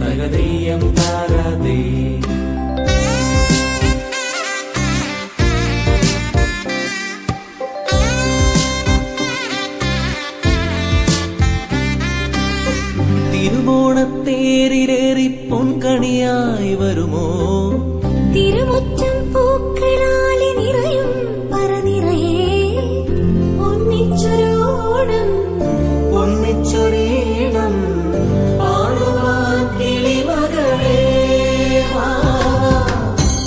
തകതീയം താരാതേ. വരുമോ? തിരുമുറ്റം പൂക്കളാലെ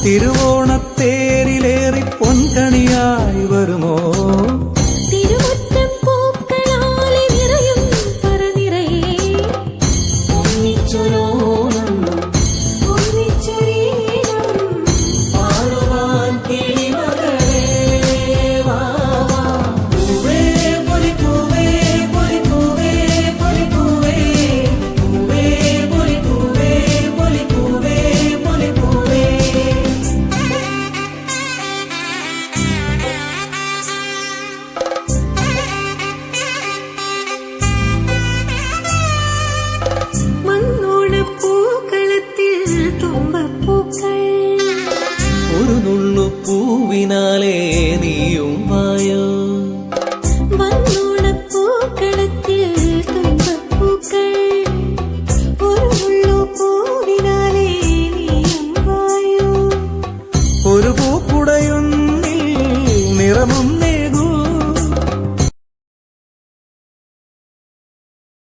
തിരുവോണത്തേരിലേറി പൊൻകണിയായി വരുമോ? പൂവിനാലേ നീയും വായോ? ഒരു പൂക്കുടയൊന്നിൽ നിറമും